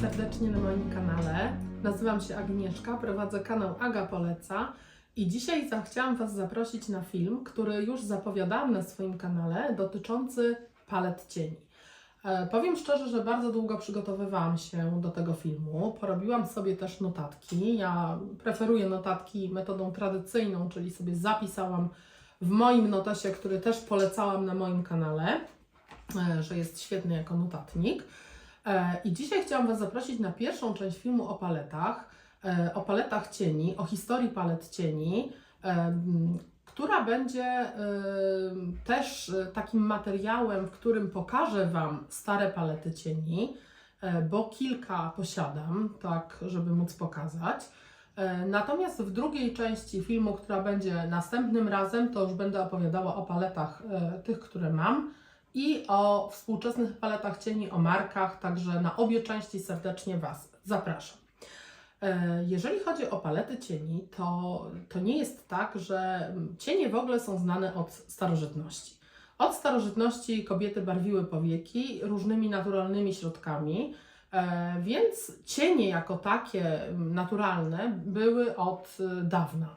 serdecznie na moim kanale. Nazywam się Agnieszka, prowadzę kanał Aga Poleca i dzisiaj chciałam Was zaprosić na film, który już zapowiadałam na swoim kanale, dotyczący palet cieni. E, Powiem szczerze, że bardzo długo przygotowywałam się do tego filmu. Porobiłam sobie też notatki. Ja preferuję notatki metodą tradycyjną, czyli sobie zapisałam w moim notesie, który też polecałam na moim kanale, e, że jest świetny jako notatnik. E, I dzisiaj chciałam Was zaprosić na pierwszą część filmu o paletach, e, o paletach cieni, o historii palet cieni, e, która będzie też takim materiałem, w którym pokażę Wam stare palety cieni, bo kilka posiadam, tak, żeby móc pokazać. Natomiast w drugiej części filmu, która będzie następnym razem, to już będę opowiadała o paletach tych, które mam i o współczesnych paletach cieni, o markach, także na obie części serdecznie Was zapraszam. E, Jeżeli chodzi o palety cieni, to, to nie jest tak, że cienie w ogóle są znane od starożytności. Od starożytności kobiety barwiły powieki różnymi naturalnymi środkami, e, więc cienie jako takie naturalne były od e, dawna.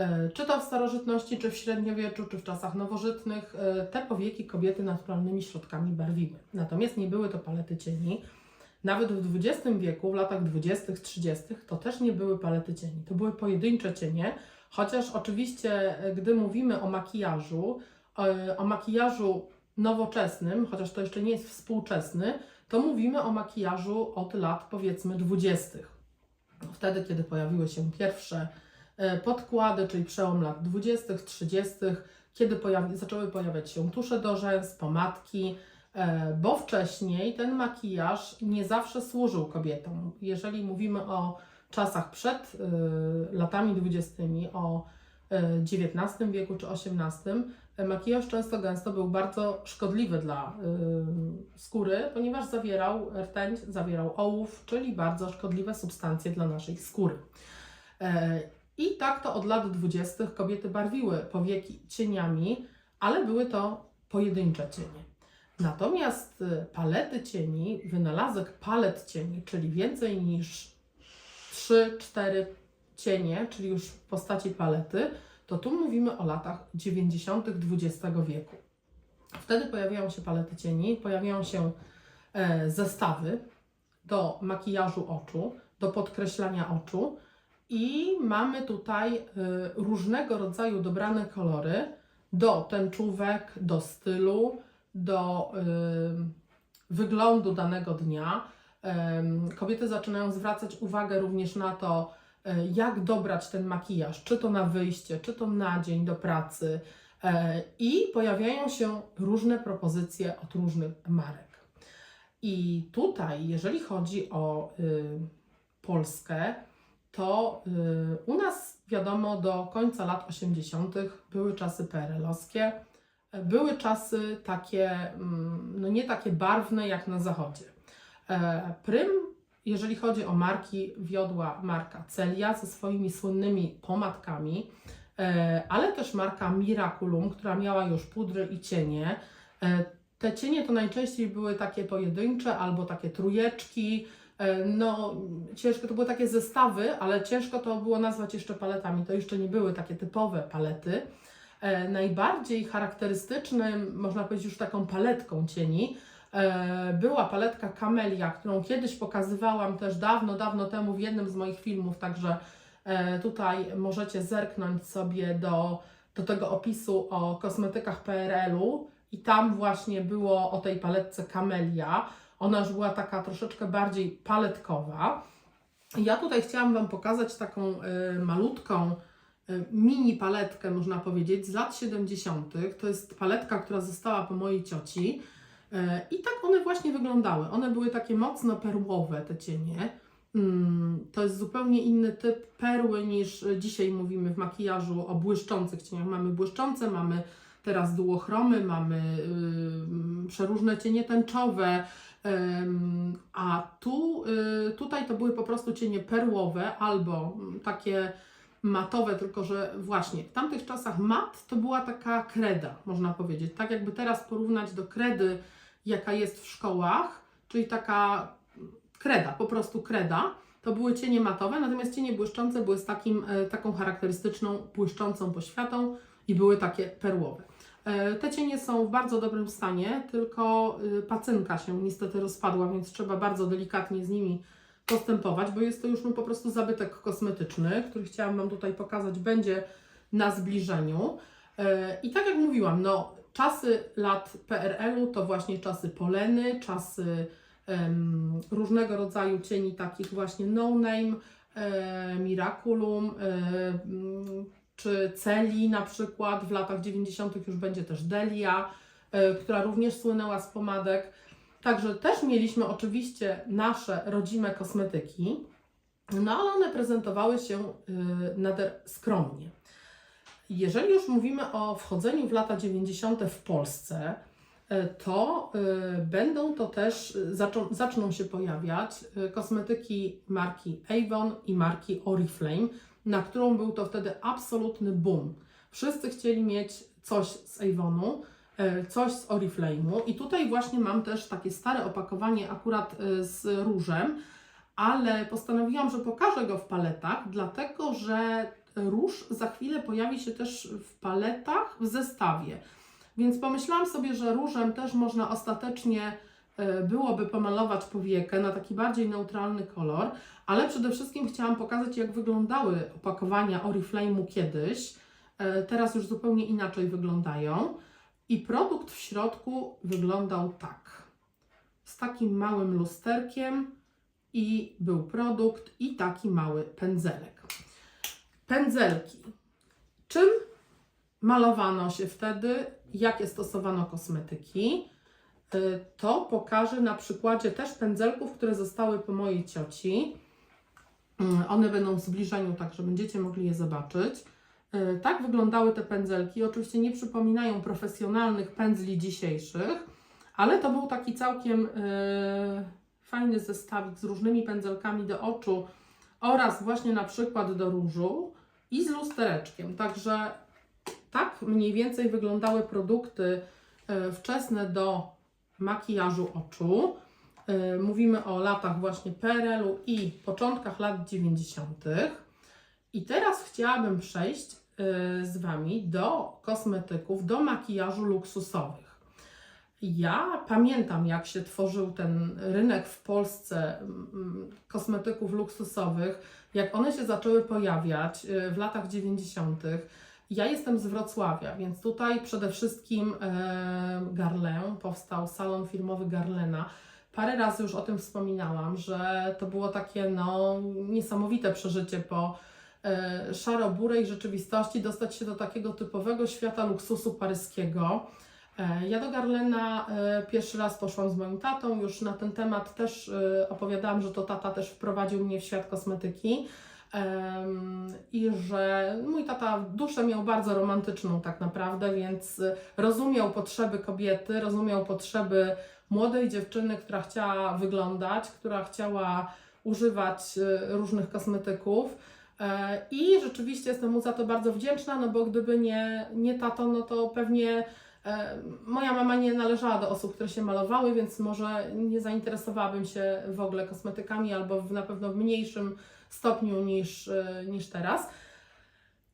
E, Czy to w starożytności, czy w średniowieczu, czy w czasach nowożytnych, e, te powieki kobiety naturalnymi środkami barwiły. Natomiast nie były to palety cieni. Nawet w XX wieku, w latach 20., 30., to też nie były palety cieni. To były pojedyncze cienie, chociaż oczywiście, e, gdy mówimy o makijażu, o makijażu nowoczesnym, chociaż to jeszcze nie jest współczesny, to mówimy o makijażu od lat powiedzmy 20. Wtedy, kiedy pojawiły się pierwsze podkłady, czyli przełom lat 20., 30., kiedy pojawi, zaczęły pojawiać się tusze do rzęs, pomadki, e, bo wcześniej ten makijaż nie zawsze służył kobietom. Jeżeli mówimy o czasach przed e, latami 20., o e, XIX wieku czy XVIII, e, makijaż często gęsto był bardzo szkodliwy dla skóry, ponieważ zawierał rtęć, zawierał ołów, czyli bardzo szkodliwe substancje dla naszej skóry. I tak to od lat 20. kobiety barwiły powieki cieniami, ale były to pojedyncze cienie. Natomiast y, palety cieni, wynalazek palet cieni, czyli więcej niż 3-4 cienie, czyli już w postaci palety, to tu mówimy o latach 90. XX wieku. Wtedy pojawiają się palety cieni, pojawiają się e, zestawy do makijażu oczu, do podkreślania oczu i mamy tutaj e, różnego rodzaju dobrane kolory do tęczówek, do stylu, do e, wyglądu danego dnia. Kobiety zaczynają zwracać uwagę również na to, e, jak dobrać ten makijaż, czy to na wyjście, czy to na dzień do pracy. E, I pojawiają się różne propozycje od różnych marek. I tutaj, jeżeli chodzi o y, Polskę, to y, u nas wiadomo do końca lat 80. były czasy PRL-owskie, były czasy takie, mm, no nie takie barwne jak na zachodzie. E, Prym, jeżeli chodzi o marki, wiodła marka Celia ze swoimi słynnymi pomadkami, e, ale też marka Miraculum, która miała już pudry i cienie. E, Te cienie to najczęściej były takie pojedyncze albo takie trójeczki. E, No, ciężko to były takie zestawy, ale ciężko to było nazwać jeszcze paletami. To jeszcze nie były takie typowe palety. E, Najbardziej charakterystycznym, można powiedzieć już taką paletką cieni, e, była paletka Camellia, którą kiedyś pokazywałam też dawno, dawno temu w jednym z moich filmów, także tutaj możecie zerknąć sobie do, do tego opisu o kosmetykach PRL-u i tam właśnie było o tej paletce Camellia. Ona już była taka troszeczkę bardziej paletkowa. Ja tutaj chciałam Wam pokazać taką y, malutką y, mini paletkę, można powiedzieć, z lat 70. To jest paletka, która została po mojej cioci. E, I tak one właśnie wyglądały. One były takie mocno perłowe, te cienie. Mm, To jest zupełnie inny typ perły niż dzisiaj mówimy w makijażu o błyszczących cieniach. Mamy błyszczące, mamy teraz duochromy, mamy yy, przeróżne cienie tęczowe, a tu, y, tutaj to były po prostu cienie perłowe albo mm, takie matowe, tylko że właśnie w tamtych czasach mat to była taka kreda, można powiedzieć. Tak jakby teraz porównać do kredy, jaka jest w szkołach, czyli taka kreda, po prostu kreda. To były cienie matowe, natomiast cienie błyszczące były z takim, e, taką charakterystyczną, błyszczącą poświatą i były takie perłowe. E, Te cienie są w bardzo dobrym stanie, tylko y, pacynka się niestety rozpadła, więc trzeba bardzo delikatnie z nimi postępować, bo jest to już no, po prostu zabytek kosmetyczny, który chciałam Wam tutaj pokazać, będzie na zbliżeniu. E, I tak jak mówiłam, no, czasy lat PRL-u to właśnie czasy poleny, czasy em, różnego rodzaju cieni takich właśnie no name, e, Miraculum, e, czy Celi na przykład. W latach 90. już będzie też Delia, e, która również słynęła z pomadek. Także też mieliśmy oczywiście nasze rodzime kosmetyki, no ale one prezentowały się y, nader skromnie. Jeżeli już mówimy o wchodzeniu w lata 90. w Polsce, y, to będą to też, zaczną się pojawiać kosmetyki marki Avon i marki Oriflame, na którą był to wtedy absolutny boom. Wszyscy chcieli mieć coś z Avonu, e, coś z Oriflame'u i tutaj właśnie mam też takie stare opakowanie akurat e, z różem, ale postanowiłam, że pokażę go w paletach, dlatego że róż za chwilę pojawi się też w paletach w zestawie. Więc pomyślałam sobie, że różem też można ostatecznie byłoby pomalować powiekę na taki bardziej neutralny kolor, ale przede wszystkim chciałam pokazać, jak wyglądały opakowania Oriflame'u kiedyś. E, Teraz już zupełnie inaczej wyglądają. I produkt w środku wyglądał tak. Z takim małym lusterkiem i był produkt i taki mały pędzelek. Pędzelki. Czym malowano się wtedy? Jakie stosowano kosmetyki? Y, To pokażę na przykładzie też pędzelków, które zostały po mojej cioci. Mm, One będą w zbliżeniu, tak że będziecie mogli je zobaczyć. Y, Tak wyglądały te pędzelki. Oczywiście nie przypominają profesjonalnych pędzli dzisiejszych, ale to był taki całkiem y, fajny zestawik z różnymi pędzelkami do oczu oraz właśnie na przykład do różu i z lustereczkiem. Także tak mniej więcej wyglądały produkty wczesne do makijażu oczu. Y, Mówimy o latach właśnie PRL-u i początkach lat 90. I teraz chciałabym przejść y, z Wami do kosmetyków, do makijażu luksusowych. Ja pamiętam, jak się tworzył ten rynek w Polsce mm, kosmetyków luksusowych, jak one się zaczęły pojawiać y, w latach 90. Ja jestem z Wrocławia, więc tutaj przede wszystkim e, Garlę, powstał salon firmowy Garlena. Parę razy już o tym wspominałam, że to było takie no, niesamowite przeżycie po e, szaro-burej rzeczywistości, dostać się do takiego typowego świata luksusu paryskiego. E, Ja do Garlena pierwszy raz poszłam z moim tatą, już na ten temat też opowiadałam, że to tata też wprowadził mnie w świat kosmetyki. I że mój tata duszę miał bardzo romantyczną tak naprawdę, więc y, rozumiał potrzeby kobiety, rozumiał potrzeby młodej dziewczyny, która chciała wyglądać, która chciała używać y, różnych kosmetyków. E, I rzeczywiście jestem mu za to bardzo wdzięczna, no bo gdyby nie, nie tato, no to pewnie moja mama nie należała do osób, które się malowały, więc może nie zainteresowałabym się w ogóle kosmetykami albo na pewno w mniejszym stopniu niż, e, niż teraz.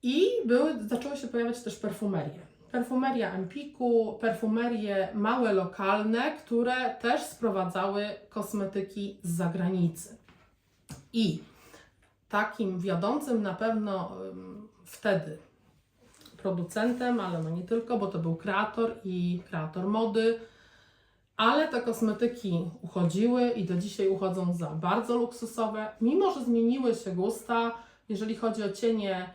I były, zaczęły się pojawiać też perfumerie. Perfumeria Empiku, perfumerie małe, lokalne, które też sprowadzały kosmetyki z zagranicy. I takim wiodącym na pewno wtedy producentem, ale no nie tylko, bo to był kreator i kreator mody, ale te kosmetyki uchodziły i do dzisiaj uchodzą za bardzo luksusowe, mimo że zmieniły się gusta. Jeżeli chodzi o cienie,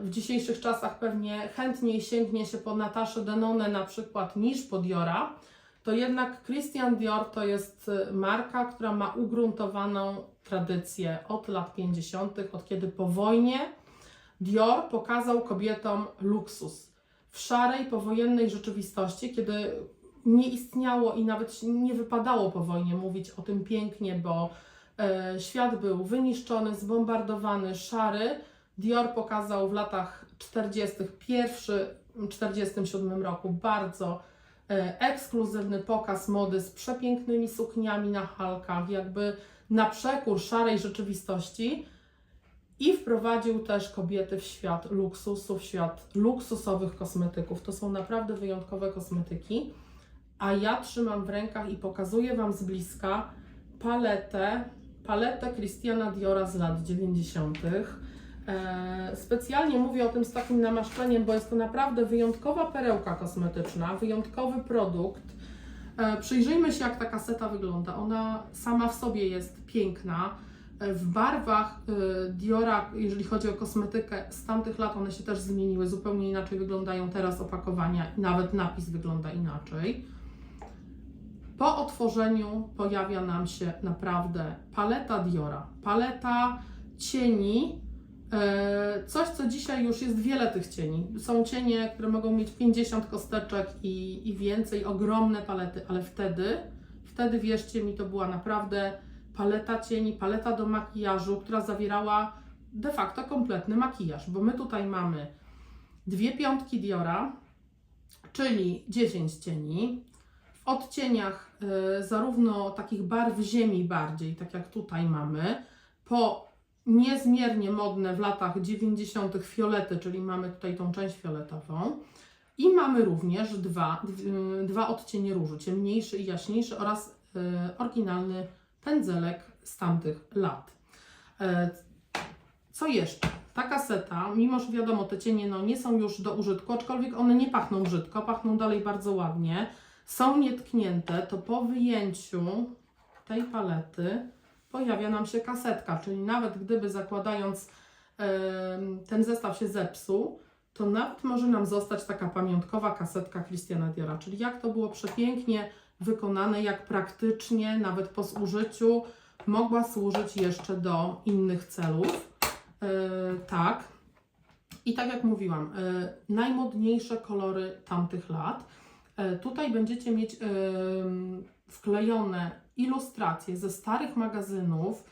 w dzisiejszych czasach pewnie chętniej sięgnie się po Nataszę Denone na przykład niż po Diora, to jednak Christian Dior to jest y, marka, która ma ugruntowaną tradycję od lat 50., od kiedy po wojnie Dior pokazał kobietom luksus. W szarej, powojennej rzeczywistości, kiedy nie istniało i nawet nie wypadało po wojnie mówić o tym pięknie, bo e, świat był wyniszczony, zbombardowany, szary. Dior pokazał w latach 40. pierwszy, w 47 roku bardzo e, ekskluzywny pokaz mody z przepięknymi sukniami na halkach, jakby na przekór szarej rzeczywistości i wprowadził też kobiety w świat luksusu, w świat luksusowych kosmetyków. To są naprawdę wyjątkowe kosmetyki, a ja trzymam w rękach i pokazuję Wam z bliska paletę, paletę Christiana Diora z lat 90. E, Specjalnie mówię o tym z takim namaszczeniem, bo jest to naprawdę wyjątkowa perełka kosmetyczna, wyjątkowy produkt. E, Przyjrzyjmy się, jak ta kaseta wygląda. Ona sama w sobie jest piękna. W barwach e, Diora, jeżeli chodzi o kosmetykę z tamtych lat, one się też zmieniły. Zupełnie inaczej wyglądają teraz opakowania i nawet napis wygląda inaczej. Po otworzeniu pojawia nam się naprawdę paleta Diora. Paleta cieni, e, coś co dzisiaj już jest wiele tych cieni. Są cienie, które mogą mieć 50 kosteczek i, i więcej, ogromne palety, ale wtedy, wtedy wierzcie mi, to była naprawdę paleta cieni, paleta do makijażu, która zawierała de facto kompletny makijaż, bo my tutaj mamy dwie piątki Diora, czyli 10 cieni, w odcieniach y, zarówno takich barw ziemi bardziej, tak jak tutaj mamy, po niezmiernie modne w latach 90. fiolety, czyli mamy tutaj tą część fioletową. I mamy również dwa, d- dwa odcienie różu, ciemniejszy i jaśniejszy oraz y, oryginalny pędzelek z tamtych lat. E, Co jeszcze? Ta kaseta, mimo że wiadomo, te cienie no, nie są już do użytku, aczkolwiek one nie pachną brzydko, pachną dalej bardzo ładnie, są nietknięte, to po wyjęciu tej palety pojawia nam się kasetka, czyli nawet gdyby zakładając ten zestaw się zepsuł, to nawet może nam zostać taka pamiątkowa kasetka Christiana Diora, czyli jak to było przepięknie wykonane, jak praktycznie, nawet po zużyciu, mogła służyć jeszcze do innych celów. E, tak. I tak jak mówiłam, e, najmodniejsze kolory tamtych lat. E, tutaj będziecie mieć wklejone ilustracje ze starych magazynów,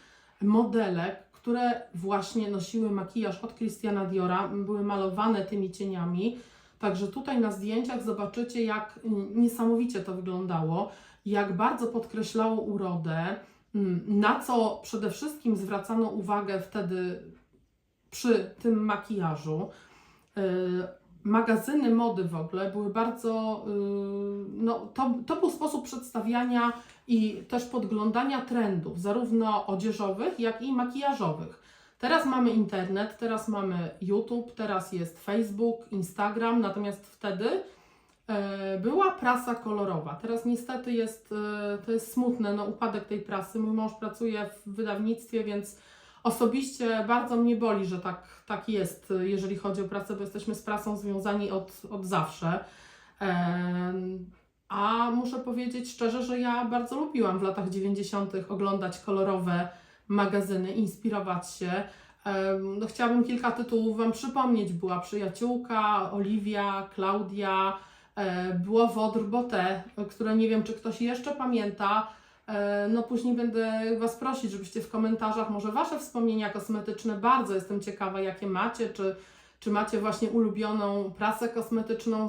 modelek, które właśnie nosiły makijaż od Christiana Diora, były malowane tymi cieniami. Także tutaj na zdjęciach zobaczycie, jak niesamowicie to wyglądało, jak bardzo podkreślało urodę, mm, na co przede wszystkim zwracano uwagę wtedy przy tym makijażu. Yy, Magazyny mody w ogóle były bardzo. yy, No, to, to był sposób przedstawiania i też podglądania trendów, zarówno odzieżowych, jak i makijażowych. Teraz mamy internet, teraz mamy YouTube, teraz jest Facebook, Instagram, natomiast wtedy e, była prasa kolorowa. Teraz niestety jest, e, to jest smutne, no upadek tej prasy. Mój mąż pracuje w wydawnictwie, więc osobiście bardzo mnie boli, że tak, tak jest, e, jeżeli chodzi o pracę, bo jesteśmy z prasą związani od, od zawsze. Em, A muszę powiedzieć szczerze, że ja bardzo lubiłam w latach 90. oglądać kolorowe magazyny, inspirować się. No, chciałabym kilka tytułów Wam przypomnieć. Była Przyjaciółka, Oliwia, Klaudia, e, było Wodr Bote, które nie wiem, czy ktoś jeszcze pamięta. E, No później będę Was prosić, żebyście w komentarzach może Wasze wspomnienia kosmetyczne, bardzo jestem ciekawa, jakie macie, czy, czy macie właśnie ulubioną prasę kosmetyczną,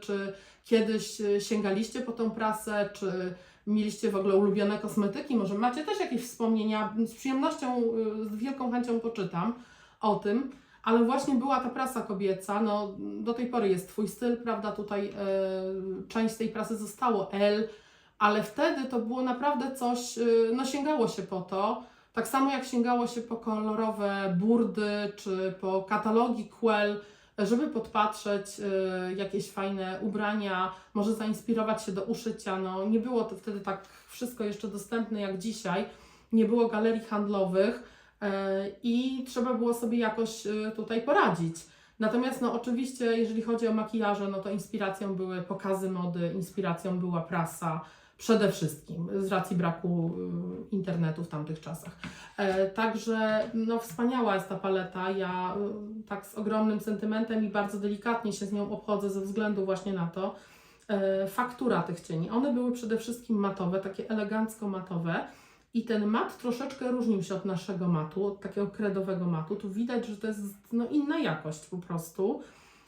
czy kiedyś e, sięgaliście po tą prasę, czy mieliście w ogóle ulubione kosmetyki, może macie też jakieś wspomnienia, z przyjemnością, y, z wielką chęcią poczytam o tym, ale właśnie była ta prasa kobieca, no do tej pory jest Twój styl, prawda, tutaj y, część tej prasy zostało L, ale wtedy to było naprawdę coś, y, no sięgało się po to, tak samo jak sięgało się po kolorowe burdy, czy po katalogi Quell, żeby podpatrzeć y, jakieś fajne ubrania, może zainspirować się do uszycia. No, nie było to wtedy tak wszystko jeszcze dostępne jak dzisiaj, nie było galerii handlowych y, i trzeba było sobie jakoś y, tutaj poradzić. Natomiast no, oczywiście, jeżeli chodzi o makijaże, no to inspiracją były pokazy mody, inspiracją była prasa, przede wszystkim z racji braku y, internetu w tamtych czasach. E, Także no, wspaniała jest ta paleta. Ja y, tak z ogromnym sentymentem i bardzo delikatnie się z nią obchodzę ze względu właśnie na to. E, Faktura tych cieni. One były przede wszystkim matowe, takie elegancko matowe. I ten mat troszeczkę różnił się od naszego matu, od takiego kredowego matu. Tu widać, że to jest no, inna jakość po prostu.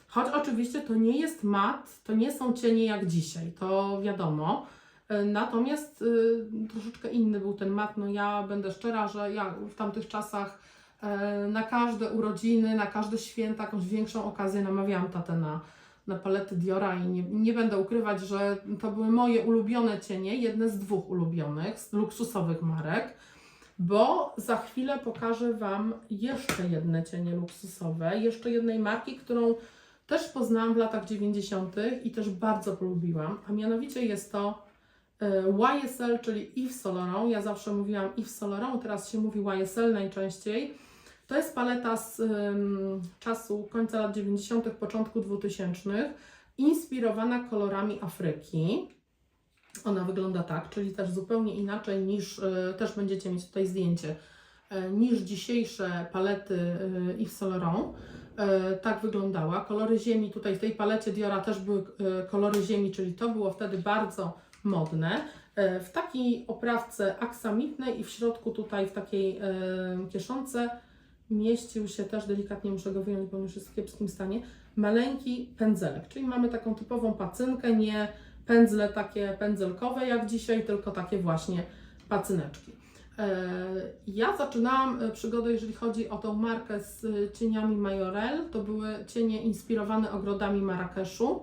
Choć oczywiście to nie jest mat, to nie są cienie jak dzisiaj, to wiadomo. E, Natomiast y, troszeczkę inny był ten mat. No ja będę szczera, że ja w tamtych czasach e, na każde urodziny, na każde święta, jakąś większą okazję namawiałam tatę na, na palety Diora i nie, nie będę ukrywać, że to były moje ulubione cienie, jedne z dwóch ulubionych, z luksusowych marek, bo za chwilę pokażę Wam jeszcze jedne cienie luksusowe, jeszcze jednej marki, którą też poznałam w latach 90. i też bardzo polubiłam, a mianowicie jest to YSL, czyli Yves Saint Laurent. Ja zawsze mówiłam Yves Saint Laurent, teraz się mówi YSL najczęściej. To jest paleta z ym, czasu końca lat 90., początku 2000, inspirowana kolorami Afryki. Ona wygląda tak, czyli też zupełnie inaczej niż, y, też będziecie mieć tutaj zdjęcie, y, niż dzisiejsze palety y, Yves Saint Laurent. Y, Tak wyglądała. Kolory ziemi, tutaj w tej palecie Diora też były y, kolory ziemi, czyli to było wtedy bardzo modne. Y, W takiej oprawce aksamitnej i w środku tutaj w takiej y, kieszonce mieścił się też, delikatnie muszę go wyjąć, bo już jest w kiepskim stanie, maleńki pędzelek. Czyli mamy taką typową pacynkę, nie pędzle takie pędzelkowe jak dzisiaj, tylko takie właśnie pacyneczki. E, Ja zaczynałam e, przygodę, jeżeli chodzi o tą markę z e, cieniami Majorel. To były cienie inspirowane ogrodami Marrakeszu.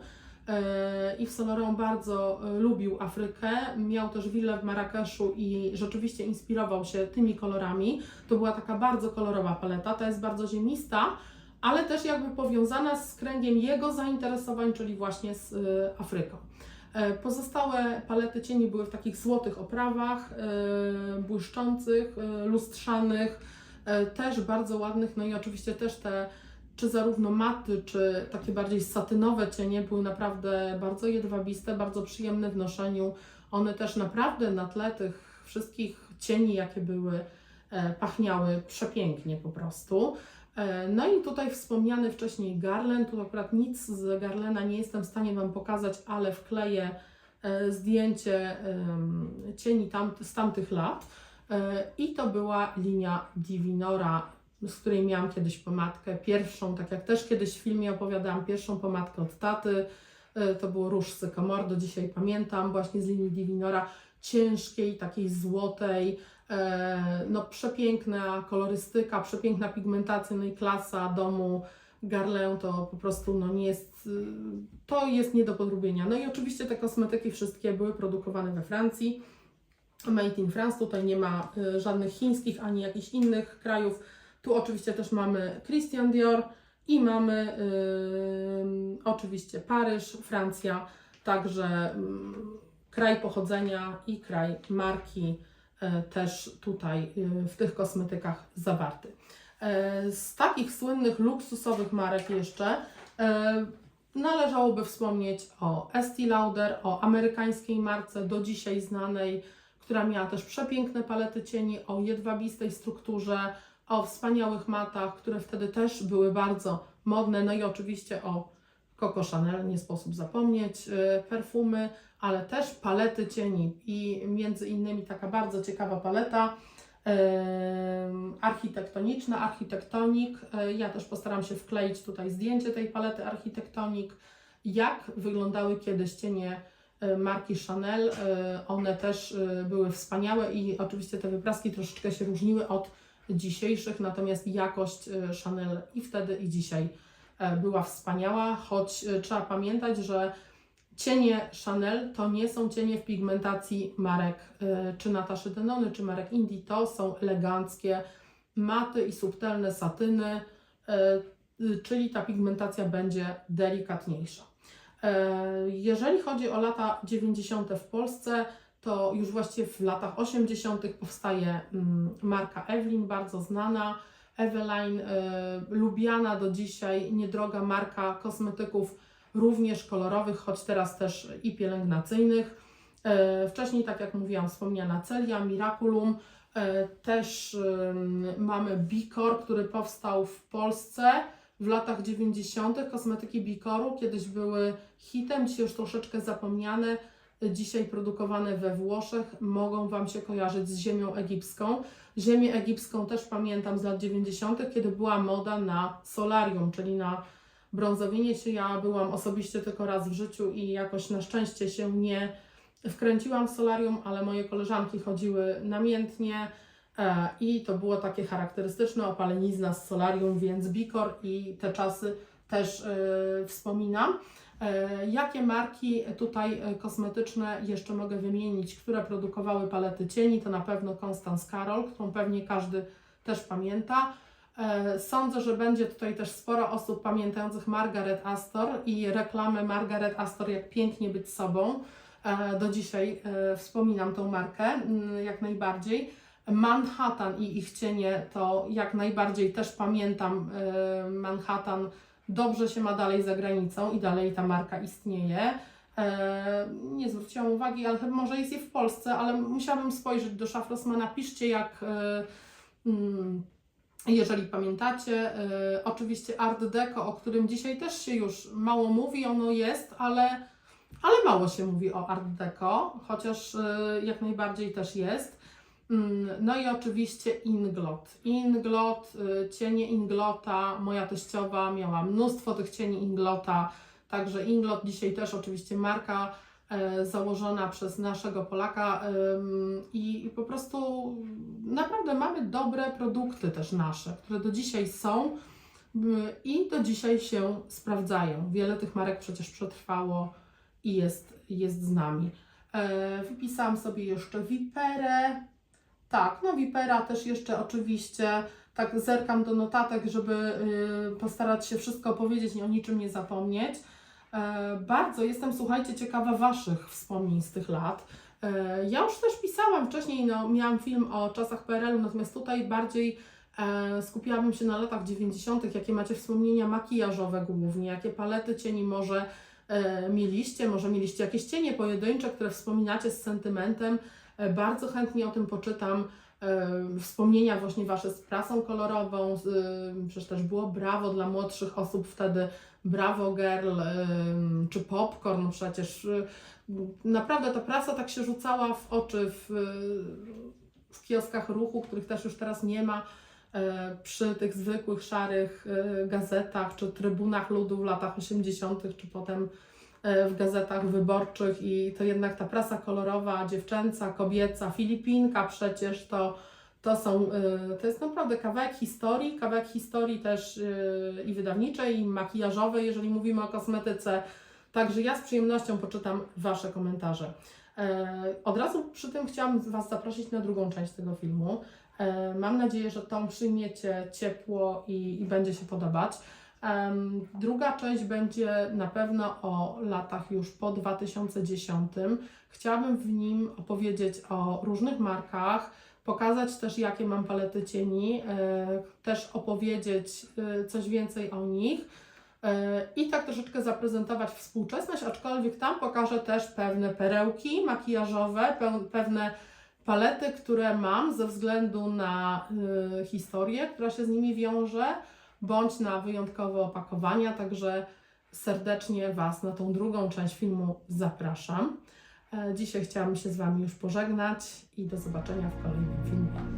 E, Yves Saint Laurent bardzo e, lubił Afrykę, miał też willę w Marrakeszu i rzeczywiście inspirował się tymi kolorami. To była taka bardzo kolorowa paleta, ta jest bardzo ziemista, ale też jakby powiązana z kręgiem jego zainteresowań, czyli właśnie z e, Afryką. Pozostałe palety cieni były w takich złotych oprawach, błyszczących, lustrzanych, też bardzo ładnych, no i oczywiście też te czy zarówno maty, czy takie bardziej satynowe cienie były naprawdę bardzo jedwabiste, bardzo przyjemne w noszeniu. One też naprawdę na tle tych wszystkich cieni, jakie były, e, pachniały przepięknie po prostu. E, No i tutaj wspomniany wcześniej garlen, tu akurat nic z garlena nie jestem w stanie Wam pokazać, ale wkleję e, zdjęcie cieni tam, z tamtych lat. I to była linia Divinora, z której miałam kiedyś pomadkę. Pierwszą, tak jak też kiedyś w filmie opowiadałam, pierwszą pomadkę od taty. E, To było róż Sycamore, do dzisiaj pamiętam, właśnie z linii Divinora, ciężkiej, takiej złotej, E, no przepiękna kolorystyka, przepiękna pigmentacja, no i klasa domu Garlę to po prostu no nie jest, y, to jest nie do podrobienia. No i oczywiście te kosmetyki wszystkie były produkowane we Francji, made in France, tutaj nie ma żadnych chińskich ani jakichś innych krajów. Tu oczywiście też mamy Christian Dior i mamy y, oczywiście Paryż, Francja, także kraj pochodzenia i kraj marki e, też tutaj e, w tych kosmetykach zawarty. E, Z takich słynnych luksusowych marek jeszcze e, należałoby wspomnieć o Estee Lauder, o amerykańskiej marce do dzisiaj znanej, która miała też przepiękne palety cieni o jedwabistej strukturze, o wspaniałych matach, które wtedy też były bardzo modne, no i oczywiście o Coco Chanel, nie sposób zapomnieć, e, perfumy, ale też palety cieni i między innymi taka bardzo ciekawa paleta em, architektoniczna, architektonik. E, Ja też postaram się wkleić tutaj zdjęcie tej palety architektonik, jak wyglądały kiedyś cienie marki Chanel. One też były wspaniałe i oczywiście te wypraski troszeczkę się różniły od dzisiejszych, natomiast jakość e, Chanel i wtedy i dzisiaj e, była wspaniała, choć e, trzeba pamiętać, że cienie Chanel to nie są cienie w pigmentacji marek czy Nataszy Denony, czy marek Indie, to są eleganckie maty i subtelne satyny, y, czyli ta pigmentacja będzie delikatniejsza. Jeżeli chodzi o lata 90. w Polsce, to już właściwie w latach 80. powstaje mm, marka Evelyn, bardzo znana. Eveline, e, lubiana do dzisiaj, niedroga marka kosmetyków, również kolorowych, choć teraz też i pielęgnacyjnych. E, Wcześniej, tak jak mówiłam, wspomniana Celia, Miraculum. E, Też ym, mamy Bicor, który powstał w Polsce w latach 90. Kosmetyki Bicoru kiedyś były hitem, dzisiaj już troszeczkę zapomniane. Dzisiaj produkowane we Włoszech mogą Wam się kojarzyć z ziemią egipską. Ziemię egipską też pamiętam z lat 90., kiedy była moda na solarium, czyli na brązowienie się. Ja byłam osobiście tylko raz w życiu i jakoś na szczęście się nie wkręciłam w solarium, ale moje koleżanki chodziły namiętnie e, i to było takie charakterystyczne opalenizna z solarium, więc Bikor i te czasy też e, wspominam. E, Jakie marki tutaj e, kosmetyczne jeszcze mogę wymienić, które produkowały palety cieni? To na pewno Constance Carol, którą pewnie każdy też pamięta. E, Sądzę, że będzie tutaj też sporo osób pamiętających Margaret Astor i reklamę Margaret Astor, jak pięknie być sobą. Do dzisiaj wspominam tą markę mm, jak najbardziej. Manhattan i ich cienie to jak najbardziej też pamiętam Manhattan dobrze się ma dalej za granicą i dalej ta marka istnieje. E, nie zwróciłam uwagi, ale może jest je w Polsce, ale musiałabym spojrzeć do szaf Rossmana. Piszcie jak, e, mm, jeżeli pamiętacie. E, oczywiście Art Deco, o którym dzisiaj też się już mało mówi, ono jest, ale, ale mało się mówi o Art Deco, chociaż jak najbardziej też jest. Mm, No i oczywiście Inglot. Inglot, y, cienie Inglota, moja teściowa miała mnóstwo tych cieni Inglota, także Inglot dzisiaj też oczywiście marka e, założona przez naszego Polaka i po prostu naprawdę mamy dobre produkty też nasze, które do dzisiaj są y, i do dzisiaj się sprawdzają. Wiele tych marek przecież przetrwało i jest, jest z nami. E, Wypisałam sobie jeszcze Viperę, tak, no Vipera też jeszcze oczywiście, tak zerkam do notatek, żeby y, postarać się wszystko powiedzieć i o niczym nie zapomnieć. E, bardzo jestem, słuchajcie, ciekawa Waszych wspomnień z tych lat. E, ja już też pisałam wcześniej, no, miałam film o czasach PRL-u, natomiast tutaj bardziej e, skupiałabym się na latach 90., jakie macie wspomnienia makijażowe głównie, jakie palety cieni może mieliście, może mieliście jakieś cienie pojedyncze, które wspominacie z sentymentem. E, Bardzo chętnie o tym poczytam. E, Wspomnienia właśnie Wasze z prasą kolorową, e, przecież też było Brawo dla młodszych osób wtedy, Brawo Girl czy Popcorn przecież. Naprawdę ta prasa tak się rzucała w oczy w, w kioskach ruchu, których też już teraz nie ma, przy tych zwykłych szarych gazetach czy trybunach ludu w latach 80., czy potem w gazetach wyborczych i to jednak ta prasa kolorowa, dziewczęca, kobieca, Filipinka przecież to, to są, e, to jest naprawdę kawałek historii, kawałek historii też e, i wydawniczej, i makijażowej, jeżeli mówimy o kosmetyce. Także ja z przyjemnością poczytam Wasze komentarze. E, Od razu przy tym chciałam Was zaprosić na drugą część tego filmu. E, Mam nadzieję, że tą przyjmiecie ciepło i, i będzie się podobać. Druga część będzie na pewno o latach już po 2010. Chciałabym w nim opowiedzieć o różnych markach, pokazać też jakie mam palety cieni, e, też opowiedzieć e, coś więcej o nich e, i tak troszeczkę zaprezentować współczesność, aczkolwiek tam pokażę też pewne perełki makijażowe, pe- pewne palety, które mam ze względu na historię, która się z nimi wiąże bądź na wyjątkowe opakowania, także serdecznie Was na tą drugą część filmu zapraszam. E, Dzisiaj chciałam się z Wami już pożegnać i do zobaczenia w kolejnym filmie.